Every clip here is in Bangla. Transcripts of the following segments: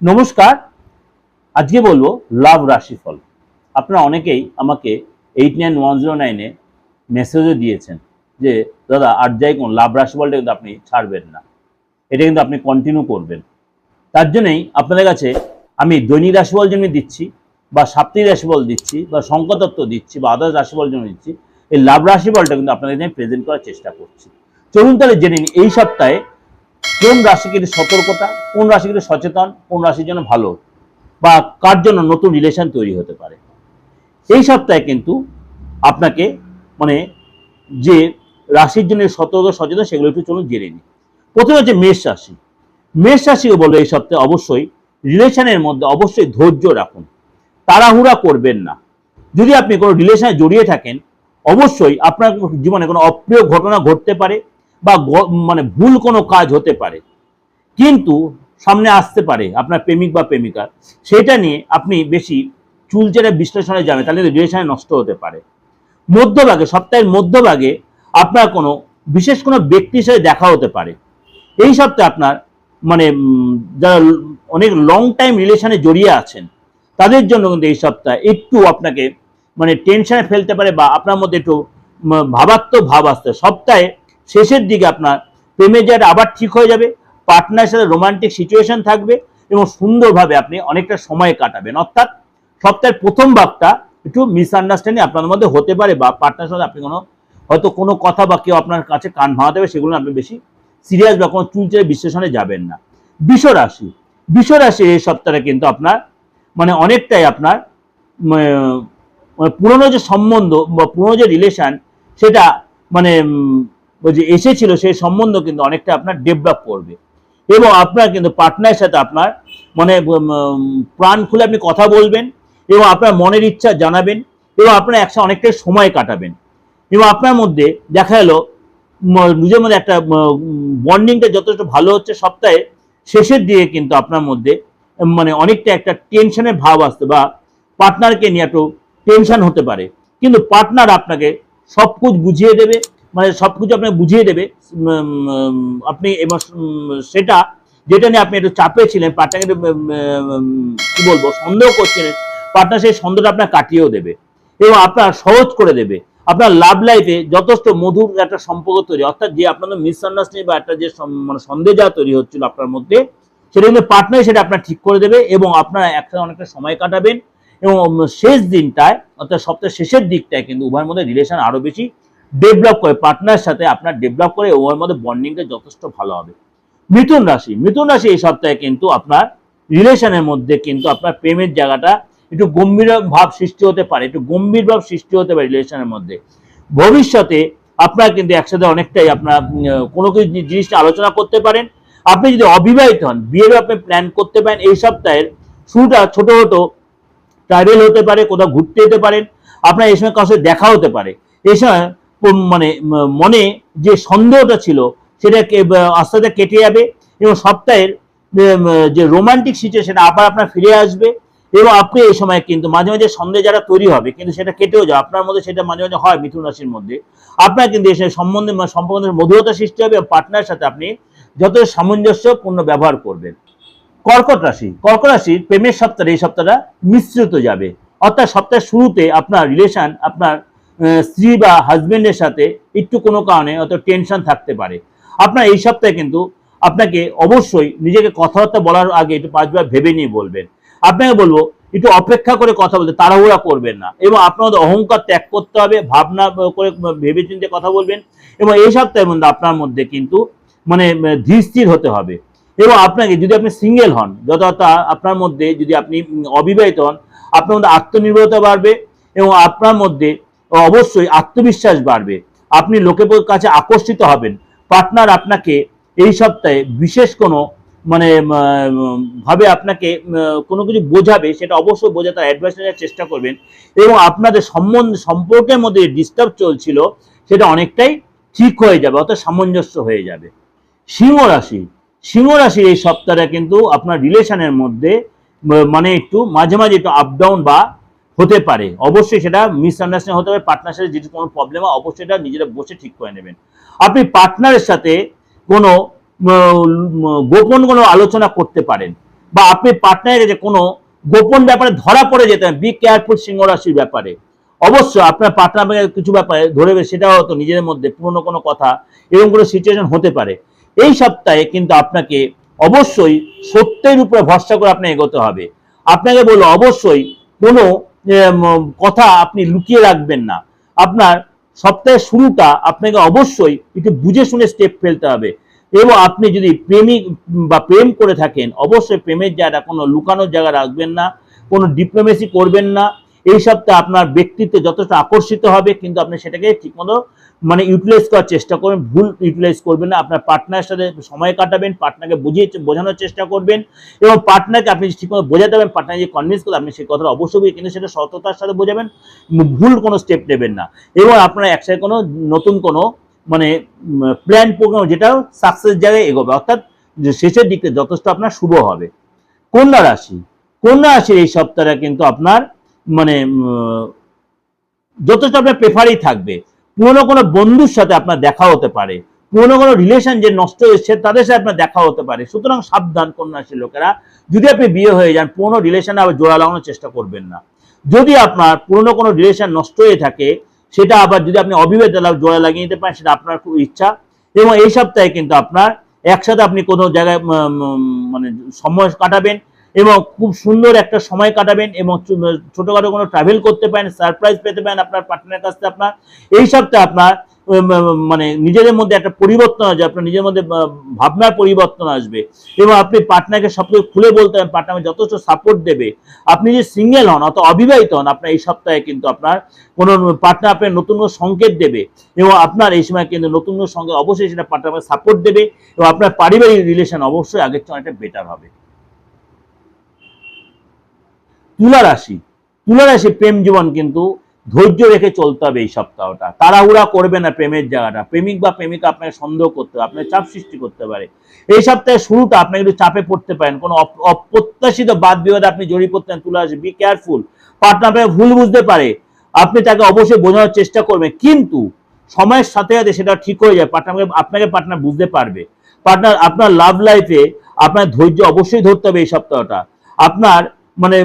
নমস্কার। আজকে বলব লাভ রাশিফল। আপনারা অনেকেই আমাকে এইট নাইন ওয়ান জিরো নাইনে মেসেজও দিয়েছেন যে, দাদা, আর যাই কোন লাভ রাশিফলটা কিন্তু আপনি ছাড়বেন না। এটা কিন্তু আপনি কন্টিনিউ করবেন। তার জন্যই আপনাদের কাছে আমি দৈনিক রাশিফল জন্য দিচ্ছি, বা সাপ্তাহিক রাশিফল দিচ্ছি, বা সংকতত্ত্ব দিচ্ছি, বা আদার্স রাশিফল জন্য দিচ্ছি, এই লাভ রাশিফলটা কিন্তু আপনাদের জন্য প্রেজেন্ট করার চেষ্টা করছি। চলুন তাহলে জেনে নিন এই সপ্তাহে কোন রাশিকে সতর্কতা, কোন রাশিকে সচেতন, কোন রাশির জন্য ভালো, বা কার জন্য নতুন রিলেশন তৈরি হতে পারে। এই সপ্তাহে কিন্তু আপনাকে মানে যে রাশির জন্য সতর্ক, সচেতন, সেগুলো একটু চলুন জেনে নিই। প্রথমে হচ্ছে মেষ রাশি। মেষ রাশিও বলব এই সপ্তাহে অবশ্যই রিলেশনের মধ্যে অবশ্যই ধৈর্য রাখুন। তাড়াহুড়া করবেন না। যদি আপনি কোনো রিলেশনে জড়িয়ে থাকেন, অবশ্যই আপনার জীবনে কোনো অপ্রিয় ঘটনা ঘটতে পারে বা মানে ভুল কোনো কাজ হতে পারে। কিন্তু সামনে আসতে পারে, আপনার প্রেমিক বা প্রেমিকা। সেটা নিয়ে আপনি বেশি চুলচেরা বিশ্লেষণে যাবেন, তাহলে রিলেশনে নষ্ট হতে পারে। মধ্যভাগে, সপ্তাহের মধ্যভাগে আপনার কোনো, বিশেষ কোনো ব্যক্তির সাথে দেখা হতে পারে। এই সপ্তাহে আপনার মানে যারা অনেক লং টাইম রিলেশনে জড়িয়ে আছেন, তাদের জন্য কিন্তু এই সপ্তাহে একটু আপনাকে মানে টেনশনে ফেলতে পারে বা আপনার মধ্যে একটু ভাবাত্মক ভাব আসতে সপ্তাহে শেষের দিকে আপনার প্রেমের জায়গাটা আবার ঠিক হয়ে যাবে পার্টনার সাথে রোমান্টিক সিচুয়েশন থাকবে এবং সুন্দরভাবে আপনি অনেকটা সময় কাটাবেন। অর্থাৎ সপ্তাহের প্রথম ভাগটা একটু মিসআন্ডারস্ট্যান্ডিং আপনাদের মধ্যে হতে পারে বা পার্টনার সাথে আপনি কোনো, হয়তো কোনো কথা বা কেউ আপনার কাছে কান ভাঙাতে হবে সেগুলো আপনি বেশি সিরিয়াস বা কোনো চুলচেরে বিশ্লেষণে যাবেন না। বিষ রাশি বিষ রাশি এই সপ্তাহে কিন্তু আপনার মানে অনেকটাই আপনার মানে পুরনো যে সম্বন্ধ বা পুরনো যে রিলেশন সেটা মানে যে এসেছিল সেই সম্বন্ধ কিন্তু অনেকটা আপনার ডেভেলপ করবে। এবং আপনার কিন্তু পার্টনারের সাথে আপনার মানে প্রাণ খুলে আপনি কথা বলবেন এবং আপনার মনের ইচ্ছা জানাবেন এবং আপনার একসাথে অনেকটাই সময় কাটাবেন। এবং আপনার মধ্যে দেখা গেলো নিজের মধ্যে একটা বন্ডিংটা যথেষ্ট ভালো হচ্ছে সপ্তাহে। শেষের দিকে কিন্তু আপনার মধ্যে মানে অনেকটা একটা টেনশনের ভাব আসতে বা পার্টনারকে নিয়ে একটু টেনশন হতে পারে। কিন্তু পার্টনার আপনাকে সব বুঝিয়ে দেবে মানে সব কিছু আপনাকে বুঝিয়ে দেবে। আপনি সেটা, যেটা নিয়ে আপনি একটু চাপে ছিলেন, পার্টনারকে কি বলব, সন্দেহ করছিলেন, পার্টনার সেই সন্দেহটা আপনার কাটিয়েও দেবে এবং আপনার সহজ করে দেবে। আপনার লাভ লাইফে যথেষ্ট মধুর একটা সম্পর্ক তৈরি, অর্থাৎ যে আপনাদের মিসআন্ডারস্ট্যান্ডিং বা একটা যে মানে সন্দেহ যা তৈরি হচ্ছিল আপনার মধ্যে, সেটা কিন্তু পার্টনার সেটা আপনার ঠিক করে দেবে এবং আপনারা একসাথে অনেকটা সময় কাটাবেন এবং শেষ দিনটায়, অর্থাৎ সপ্তাহের শেষের দিকটায় কিন্তু উভয়ের মধ্যে রিলেশন আরও বেশি ডেভেলপ করে পার্টনার সাথে আপনার ডেভেলপ করে ওর মধ্যে বন্ডিংটা যথেষ্ট ভালো হবে। মিথুন রাশি মিথুন রাশি এই সপ্তাহে কিন্তু আপনার রিলেশনের মধ্যে কিন্তু আপনার প্রেমের জায়গাটা একটু গম্ভীর ভাব সৃষ্টি হতে পারে, একটু গম্ভীর ভাব সৃষ্টি হতে পারে রিলেশনের মধ্যে। ভবিষ্যতে আপনার কিন্তু একসাথে অনেকটাই আপনার কোনো কিছু জি- জিনিসটা আলোচনা করতে পারেন। আপনি যদি অবিবাহিত হন বিয়ের আপনি প্ল্যান করতে পারেন, এই সপ্তাহের শুরুটা ছোট ছোট ট্রাভেল হতে পারে, কোথাও ঘুরতে যেতে পারেন, আপনার এই সময় কারোর দেখা হতে পারে। এই সময় মানে মনে যে সন্দেহটা ছিল সেটাকে আস্তে আস্তে কেটে যাবে এবং সপ্তাহের যে রোমান্টিক সিচুয়েশন আবার আপনার ফিরে আসবে এবং আপনি এই সময় কিন্তু মাঝে মাঝে সন্দেহ যারা তৈরি হবে, কিন্তু সেটা কেটেও যায় আপনার মধ্যে সেটা মাঝে মাঝে হয় মিথুন রাশির মধ্যে। আপনার কিন্তু এসে সম্বন্ধে সম্পর্কের মধুরতা সৃষ্টি হবে এবং পার্টনারের সাথে আপনি যত সামঞ্জস্যপূর্ণ ব্যবহার করবেন। কর্কট রাশি, কর্কট রাশির প্রেমের সপ্তাহে, এই সপ্তাহটা মিশ্রিত যাবে। অর্থাৎ সপ্তাহের শুরুতে আপনার রিলেশন আপনার স্ত্রী বা হাজবেন্ডের সাথে একটু কোনো কারণে অত টেনশন থাকতে পারে। আপনার এই সপ্তাহে কিন্তু আপনাকে অবশ্যই নিজেকে কথাবার্তা বলার আগে একটু পাঁচবার ভেবে নিয়ে বলবেন। আপনাকে বলব, একটু অপেক্ষা করে কথা বলতে, তাড়াহুড়া করবেন না এবং আপনাদের অহংকার ত্যাগ করতে হবে, ভাবনা করে ভেবে চিন্তে কথা বলবেন এবং এই সপ্তাহের মধ্যে আপনার মধ্যে কিন্তু মানে ধীর হতে হবে। এবং আপনাকে যদি আপনি সিঙ্গেল হন, যথাযথ আপনার মধ্যে যদি আপনি অবিবাহিত হন, আপনার মধ্যে আত্মনির্ভরতা বাড়বে এবং আপনার মধ্যে অবশ্যই আত্মবিশ্বাস বাড়বে। আপনি লোকের কাছে আকর্ষিত হবেন। পার্টনার আপনাকে এই সপ্তাহে বিশেষ কোনো মানে ভাবে আপনাকে কোনো কিছু বোঝাবে, সেটা অবশ্যই বোঝাতে অ্যাডভাইস নেওয়ার চেষ্টা করবেন। এবং আপনাদের সম্বন্ধ, সম্পর্কের মধ্যে ডিস্টার্ব চলছিল, সেটা অনেকটাই ঠিক হয়ে যাবে, অর্থাৎ সামঞ্জস্য হয়ে যাবে। সিংহ রাশি, সিংহ রাশির এই সপ্তাহটা কিন্তু আপনার রিলেশনের মধ্যে মানে একটু মাঝে মাঝে একটু আপ ডাউন বা হতে পারে। অবশ্যই সেটা মিসআন্ডারস্ট্যান্ডিং হতে পারে পার্টনার সাথে যদি কোনো প্রবলেম হয়, অবশ্যই এটা নিজেরা বসে ঠিক করে নেবেন। আপনি পার্টনারের সাথে কোনো গোপন কোনো আলোচনা করতে পারেন বা আপনি পার্টনারের কাছে কোনো গোপন ব্যাপারে ধরা পড়ে যেতে বি কেয়ারফুল সিংহ রাশির ব্যাপারে। অবশ্যই আপনার পার্টনার কিছু ব্যাপারে ধরবে সেটাও হয়তো নিজেদের মধ্যে পুরনো কোনো কথা, এরকম কোনো সিচুয়েশন হতে পারে। এই সপ্তাহে কিন্তু আপনাকে অবশ্যই সত্যের উপরে ভরসা করে আপনাকে এগোতে হবে। আপনাকে বলব, অবশ্যই কোনো কথা আপনি লুকিয়ে রাখবেন না। আপনার সপ্তাহের শুরুটা আপনাকে অবশ্যই একটু বুঝে শুনে স্টেপ ফেলতে হবে। এবং আপনি যদি প্রেমিক বা প্রেম করে থাকেন, অবশ্যই প্রেমের জায়গা, কোনো লুকানোর জায়গা রাখবেন না, কোনো ডিপ্লোমেসি করবেন না এই সপ্তাহে আপনার ব্যক্তিত্বে যথেষ্ট আকর্ষিত হবে, কিন্তু আপনি সেটাকে ঠিকমতো মানে ইউটিলাইজ করার চেষ্টা করবেন, ভুল ইউটিলাইজ করবেন না। আপনার পার্টনারের সাথে সময় কাটাবেন পার্টনারকে বুঝিয়ে বোঝানোর চেষ্টা করবেন এবং পার্টনারকে আপনি ঠিকমতো বোঝাতে পারবেন পার্টনার যে কনভিন্স করতে আপনি সেই কথাটা অবশ্যই কিন্তু সেটা সততার সাথে বোঝাবেন ভুল কোনো স্টেপ নেবেন না। এবং আপনার একসাথে কোনো নতুন কোনো মানে প্ল্যান প্রোগ্রাম যেটা সাকসেস জায়গায় এগোবে, অর্থাৎ শেষের দিকে যথেষ্ট আপনার শুভ হবে। কন্যা রাশি, কন্যা রাশির এই সপ্তাহটা কিন্তু আপনার মানে যথেষ্ট আপনার প্রেফারেই থাকবে, পুরনো কোনো বন্ধুর সাথে আপনার দেখা হতে পারে, পুরনো কোনো রিলেশন যে নষ্ট হয়েছে তাদের সাথে আপনার দেখা হতে পারে। সুতরাং সাবধান কন্যা রাশির লোকেরা, যদি আপনি বিয়ে হয়ে যান, পুরনো রিলেশনে আবার জোড়া লাগানোর চেষ্টা করবেন না। যদি আপনার পুরনো কোনো রিলেশন নষ্ট হয়ে থাকে, সেটা আবার যদি আপনি লাভ- জোড়া লাগিয়ে নিতে পারেন, সেটা আপনার খুব ইচ্ছা। এবং এই সপ্তাহে কিন্তু আপনার একসাথে আপনি কোনো জায়গায় মানে সময় কাটাবেন। এবং খুব সুন্দর একটা সময় কাটাবেন এবং ছোটখাটো কোনো ট্রাভেল করতে পারেন সারপ্রাইজ পেতে পারেন আপনার পার্টনারের কাছ থেকে আপনার। এই আপনার মানে নিজেদের মধ্যে একটা পরিবর্তন আসবে, আপনার নিজের মধ্যে ভাবনার পরিবর্তন আসবে। এবং আপনি পার্টনারকে সব কিছু খুলে বলতে পারেন পার্টনার যথেষ্ট সাপোর্ট দেবে। আপনি যে সিঙ্গেল হন অথবা অবিবাহিত হন, আপনার এই সপ্তাহে কিন্তু আপনার কোনো পার্টনার আপনার নতুন কোনো সংকেত দেবে। এবং আপনার এই সময় কিন্তু নতুন কোনো সঙ্গে অবশ্যই সেটা পার্টনার সাপোর্ট দেবে। এবং আপনার পারিবারিক রিলেশন অবশ্যই আগের চেয়ে অনেকটা বেটার হবে। তুলা রাশি। তুলা রাশি প্রেম জীবন কিন্তু ধৈর্য রেখে চলতে হবে এই সপ্তাহটা। তাড়াহুড়া করবে না প্রেমের জায়গাটা। প্রেমিক বা প্রেমিকা আপনাকে সন্দেহ করতে হবে আপনার চাপ সৃষ্টি করতে পারে। এই সপ্তাহের শুরুটা আপনি একটু চাপে পড়তে পারেন। কোনো অপ- অপ্রত্যাশিত বাদ বিবাদে আপনি জড়িয়ে পড়তে তুলা রাশি বি কেয়ারফুল পার্টনার আপনাকে ভুল বুঝতে পারে। আপনি তাকে অবশ্যই বোঝানোর চেষ্টা করবেন। কিন্তু সময়ের সাথে সাথে সেটা ঠিক হয়ে যায়। পার্টনারকে আপনাকে পার্টনার বুঝতে পারবে। পার্টনার আপনার লাভ লাইফে আপনার ধৈর্য অবশ্যই ধরতে হবে এই সপ্তাহটা। আপনার মানে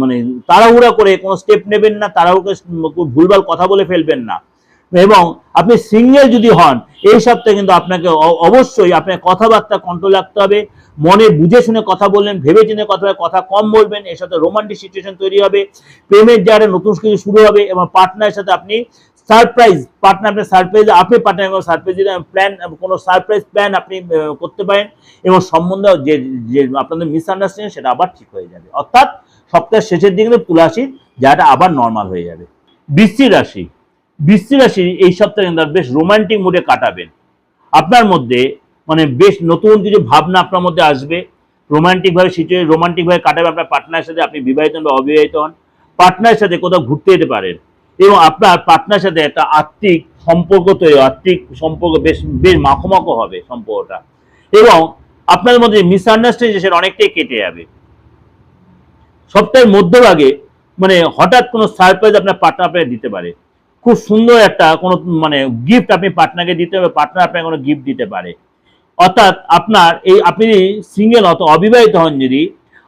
মানে তাড়াহুড়া করে কোনো স্টেপ নেবেন না, তাড়াহুড়ো ভুলভাল কথা বলে ফেলবেন না। এবং আপনি সিঙ্গেল যদি হন, এই সপ্তাহে কিন্তু আপনাকে অবশ্যই আপনার কথাবার্তা কন্ট্রোল রাখতে হবে। মনে বুঝে শুনে কথা বললেন ভেবে চিনে কথা কথা কম বলবেন, এর সাথে রোমান্টিক সিচুয়েশন তৈরি হবে। প্রেমের জায়গায় নতুন কিছু শুরু হবে এবং পার্টনারের সাথে আপনি সারপ্রাইজ পার্টনার আপনার সারপ্রাইজ, আপনি পার্টনার কোনো সারপ্রাইজ প্ল্যান, কোনো সারপ্রাইজ প্ল্যান আপনি করতে পারেন, এবং সম্বন্ধে যে যে আপনাদের মিসআন্ডারস্ট্যান্ডিং সেটা আবার ঠিক হয়ে যাবে। অর্থাৎ সপ্তাহের শেষের দিকে তুলাশির জায়গাটা আবার নর্মাল হয়ে যাবে। বৃশ্চিক রাশি বৃশ্চিক রাশি এই সপ্তাহে কিন্তু বেশ রোমান্টিক মুডে কাটাবেন। আপনার মধ্যে মানে বেশ নতুন কিছু ভাবনা আপনার মধ্যে আসবে। রোমান্টিক ভাবে সিচুয়েশন রোমান্টিক কাটাবে আপনার পার্টনারের সাথে, আপনি বিবাহিত হন বা অবিবাহিত হন। পার্টনারের সাথে কোথাও ঘুরতে যেতে পারেন। এবং আপনার পার্টনার সাথে একটা আত্মিক সম্পর্ক তৈরি আত্মিক সম্পর্ক বেশ বেশ মাখো হবে সম্পর্কটা। এবং আপনাদের মধ্যে মিসআন্ডারস্ট্যান্ডিং সেটা অনেকটাই কেটে যাবে। সপ্তাহের মধ্যভাগে মানে হঠাৎ কোনো সারপ্রাইজ আপনার পার্টনার আপনাকে দিতে পারে। খুব সুন্দর একটা কোনো মানে গিফট আপনি পার্টনারকে দিতে হবে পার্টনার আপনাকে কোনো গিফট দিতে পারে। অর্থাৎ আপনার এই আপনি সিঙ্গেল অত অবিবাহিত হন যদি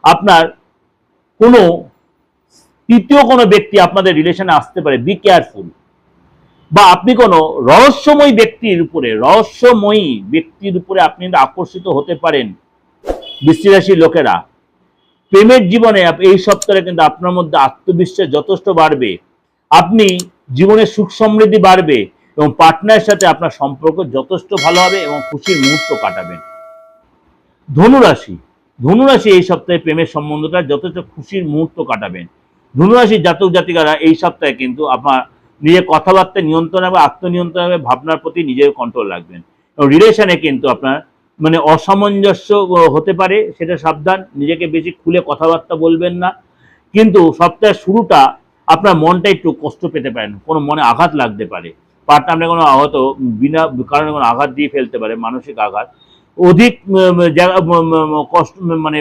আপনার কোনো তৃতীয় কোনো ব্যক্তি আপনাদের রিলেশনে আসতে পারে বি কেয়ারফুল বা আপনি কোনো রহস্যময়ী ব্যক্তির উপরে, রহস্যময়ী ব্যক্তির উপরে আপনি আকর্ষিত হতে পারেন বৃষ্টি রাশির লোকেরা। প্রেমের জীবনে এই সপ্তাহে কিন্তু আপনার মধ্যে আত্মবিশ্বাস যথেষ্ট বাড়বে। আপনি জীবনে সুখ সমৃদ্ধি বাড়বে এবং পার্টনারের সাথে আপনার সম্পর্ক যথেষ্ট ভালো হবে এবং খুশির মুহূর্ত কাটাবেন। ধনুরাশি ধনুরাশি এই সপ্তাহে প্রেমের সম্বন্ধটা যথেষ্ট খুশির মুহূর্ত কাটাবেন। ধনুরাশির জাতক জাতিকারা এই সপ্তাহে কিন্তু আপনার নিজের কথাবার্তা নিয়ন্ত্রণ হবে আত্মনিয়ন্ত্রণ হবে ভাবনার প্রতি নিজের কন্ট্রোল রাখবেন। এবং রিলেশনে কিন্তু আপনার মানে অসামঞ্জস্য হতে পারে, সেটা সাবধান, নিজেকে বেশি খুলে কথাবার্তা বলবেন না। কিন্তু সপ্তাহের শুরুটা আপনার মনটা একটু কষ্ট পেতে পারেন কোনো মনে আঘাত লাগতে পারে। পার্টনার কোনো আহত, বিনা কারণে কোনো আঘাত দিয়ে ফেলতে পারে, মানসিক আঘাত। অধিক কষ্ট মানে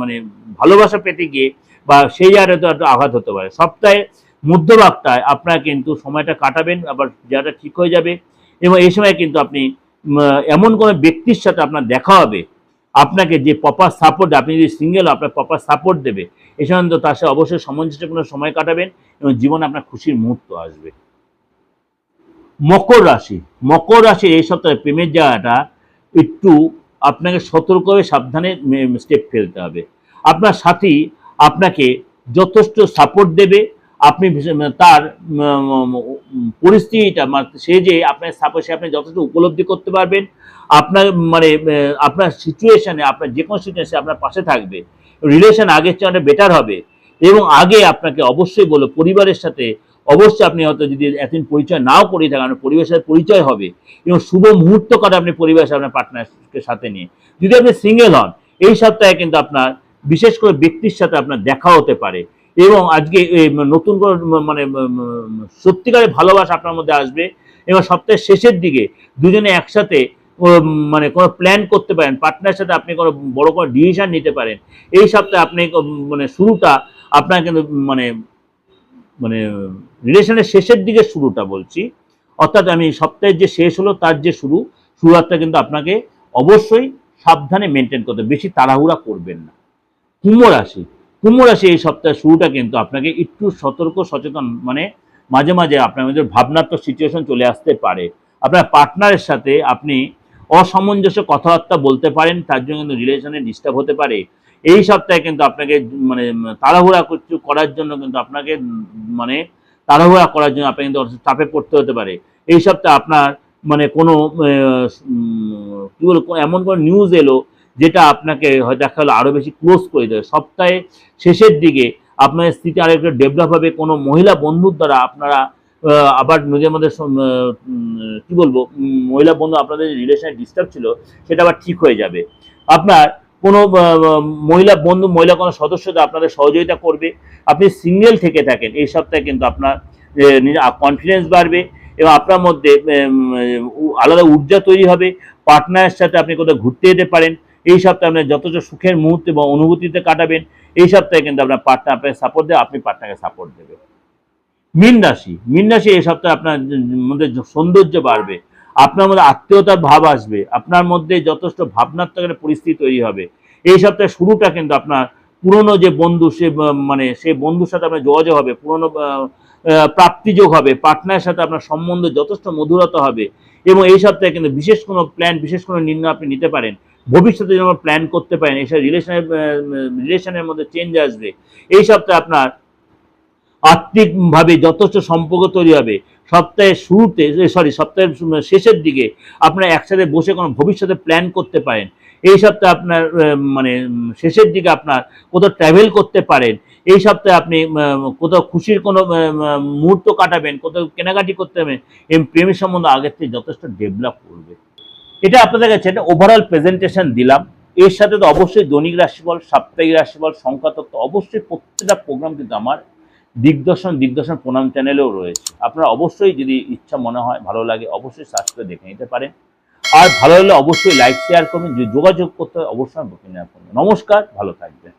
মানে ভালোবাসা পেতে গিয়ে বা সেই জায়গায় তো একটা আঘাত হতে পারে। সপ্তাহে মধ্যভাগটায় আপনার কিন্তু সময়টা কাটাবেন, আবার জায়গাটা ঠিক হয়ে যাবে এবং এই সময় কিন্তু আপনি এমন কোনো ব্যক্তির সাথে আপনার দেখা হবে, আপনাকে যে প্রপার সাপোর্ট আপনি যদি সিঙ্গেল আপনার প্রপার সাপোর্ট দেবে, এ সম্বন্ধে তার সাথে অবশ্যই সামঞ্জস্যপূর্ণ সময় কাটাবেন এবং জীবনে আপনার খুশির মুহূর্ত আসবে। মকর রাশি, মকর রাশির এই সপ্তাহে প্রেমের জায়গাটা একটু আপনাকে সতর্ক হয়ে সাবধানে স্টেপ ফেলতে হবে। আপনার সাথী আপনাকে যথেষ্ট সাপোর্ট দেবে। আপনি ভীষণ- তার পরিস্থিতিটা মানে সে যে আপনার সাপোর্ট সে আপনি যথেষ্ট উপলব্ধি করতে পারবেন। আপনার মানে আপনার সিচুয়েশানে আপনার যে কোনো সিচুয়েশনে আপনার পাশে থাকবে। রিলেশন আগের চেয়ে অনেক বেটার হবে এবং আগে আপনাকে অবশ্যই বলো, পরিবারের সাথে অবশ্যই আপনি হয়তো যদি এতদিন পরিচয় নাও করে থাকেন পরিবারের সাথে পরিচয় হবে এবং শুভ মুহূর্ত কাটা আপনি পরিবারের সাথে, আপনার পার্টনারকে সাথে নিয়ে। যদি আপনি সিঙ্গেল হন, এই সপ্তাহে কিন্তু আপনার বিশেষ করে ব্যক্তির সাথে আপনার দেখা হতে পারে। এবং আজকে নতুন করে মানে সত্যিকারের ভালোবাসা আপনার মধ্যে আসবে এবং সপ্তাহের শেষের দিকে দুজনে একসাথে মানে কোনো প্ল্যান করতে পারেন পার্টনার সাথে আপনি কোনো বড় কোনো ডিসিশন নিতে পারেন। এই সপ্তাহে আপনি মানে শুরুটা আপনার কিন্তু মানে মানে রিলেশনের শেষের দিকে শুরুটা বলছি। অর্থাৎ আমি সপ্তাহের যে শেষ হলো তার যে শুরু শুরুটা কিন্তু আপনাকে অবশ্যই সাবধানে মেনটেন করতে বেশি তাড়াহুড়া করবেন না। কুম্ভ রাশি কুম্ভ রাশি এই সপ্তাহের শুরুটা কিন্তু আপনাকে একটু সতর্ক, সচেতন মানে মাঝে মাঝে আপনার মধ্যে ভাবনাত্মক সিচুয়েশন চলে আসতে পারে। আপনার পার্টনারের সাথে আপনি অসামঞ্জস্য কথাবার্তা বলতে পারেন, তার জন্য কিন্তু রিলেশনে ডিস্টার্ব হতে পারে। এই সপ্তাহে কিন্তু আপনাকে মানে তাড়াহুড়া কিছু করার জন্য কিন্তু আপনাকে মানে তাড়াহুড়া করার জন্য আপনাকে কিন্তু চাপে পড়তে হতে পারে। এই সপ্তাহে আপনার মানে কোনো কি বলব, এমন কোনো নিউজ এলো যেটা আপনাকে দেখা হলো আরও বেশি ক্লোজ করে দেবে। সপ্তাহে শেষের দিকে আপনার স্থিতি আরও একটু ডেভেলপ হবে, কোনো মহিলা বন্ধুর দ্বারা আপনারা আবার নিজের মধ্যে কি বলব মহিলা বন্ধু আপনাদের যে রিলেশনে ডিস্টার্ব ছিল, সেটা আবার ঠিক হয়ে যাবে। আপনার কোনো মহিলা বন্ধু, মহিলা কোনো সদস্যদের আপনাদের সহযোগিতা করবে। আপনি সিঙ্গেল থেকে থাকেন, এই সপ্তাহে কিন্তু আপনার কনফিডেন্স বাড়বে এবং আপনার মধ্যে আলাদা ঊর্জা তৈরি হবে। পার্টনারের সাথে আপনি কোথাও ঘুরতে যেতে পারেন। এই সপ্তাহে আপনি যথেষ্ট সুখের মুহূর্তে বা অনুভূতিতে কাটাবেন। এই সপ্তাহে কিন্তু আপনার পার্টনার আপনাকে সাপোর্ট দেবে, আপনি পার্টনারকে সাপোর্ট দেবে। মীন রাশি মীন রাশি এই সপ্তাহে আপনার মধ্যে সৌন্দর্য বাড়বে, আপনার মধ্যে আত্মীয়তার ভাব আসবে, আপনার মধ্যে যথেষ্ট ভাবনাত্মক একটা পরিস্থিতি তৈরি হবে। এই সপ্তাহে শুরুটা কিন্তু আপনার পুরনো যে বন্ধু, সে মানে সেই বন্ধুর সাথে আপনার যোগাযোগ হবে, পুরনো প্রাপ্তিযোগ হবে পার্টনারের সাথে আপনার সম্বন্ধ যথেষ্ট মধুরতা হবে এবং এই সপ্তাহে কিন্তু বিশেষ কোনো প্ল্যান বিশেষ কোনো নির্ণয় আপনি নিতে পারেন। ভবিষ্যতে যেন প্ল্যান করতে পারেন এইসব রিলেশনের রিলেশনের মধ্যে চেঞ্জ আসবে, এই সপ্তাহে আপনার আত্মিকভাবে যথেষ্ট সম্পর্ক তৈরি হবে। সপ্তাহের শুরুতে সরি সপ্তাহের শেষের দিকে আপনারা একসাথে বসে কোনো ভবিষ্যতে প্ল্যান করতে পারেন। এই সপ্তাহে আপনার মানে শেষের দিকে আপনার কোথাও ট্রাভেল করতে পারেন। এই সপ্তাহে আপনি কোথাও খুশির কোনো মুহূর্ত কাটাবেন, কোথাও কেনাকাটি করতে হবে, এই প্রেমের সম্বন্ধে আগের থেকে যথেষ্ট ডেভেলপ করবে। এটা আপনাদের কাছে একটা ওভারঅল প্রেজেন্টেশন দিলাম। এর সাথে তো অবশ্যই দৈনিক রাশিফল, সাপ্তাহিক রাশিফল সংখ্যা তত্ত্ব অবশ্যই প্রত্যেকটা প্রোগ্রাম কিন্তু আমার দিগদর্শন দিগদর্শন প্রণাম চ্যানেলেও রয়েছে। আপনারা অবশ্যই যদি ইচ্ছা মনে হয়, ভালো লাগে, অবশ্যই সার্চ দেখে নিতে পারেন। আর ভালো হলে অবশ্যই লাইক শেয়ার করবেন। যদি যোগাযোগ করতে হয়, অবশ্যই বুকিং করবেন। নমস্কার, ভালো থাকবেন।